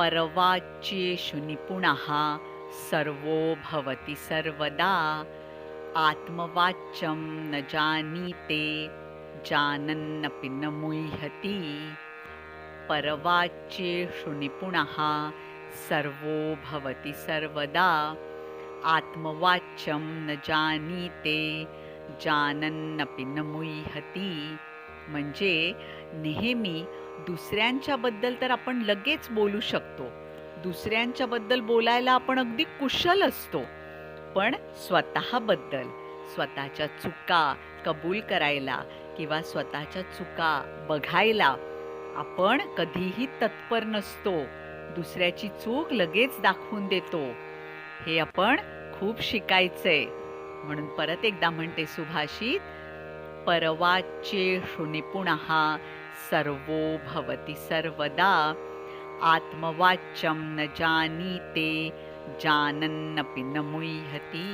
परवाच्येषु निपुणः सर्वो भवति सर्वदा। आत्मवाच्यं न जानीते जानन्नपि न मुह्यति। परवाच्येषु निपुणः सर्वो भवति सर्वदा। आत्मवाच्यं न जानीते जानन्नपि न मुह्यति। म्हणजे नेहमी दुसऱ्यांच्याबद्दल तर आपण लगेच बोलू शकतो. दुसऱ्यांच्याबद्दल बोलायला आपण अगदी कुशल असतो. पण स्वतःबद्दल स्वतःच्या चुका कबूल करायला किंवा स्वतःच्या चुका बघायला आपण कधीही तत्पर नसतो. दुसऱ्याची चूक लगेच दाखवून देतो. हे आपण खूप शिकायचंय. म्हणून परत एकदा म्हणते सुभाषित परवाचे निपुणः सर्वो भवति सर्वदा। आत्मवाच्यं न जानीते जानन्नपि न मुह्यति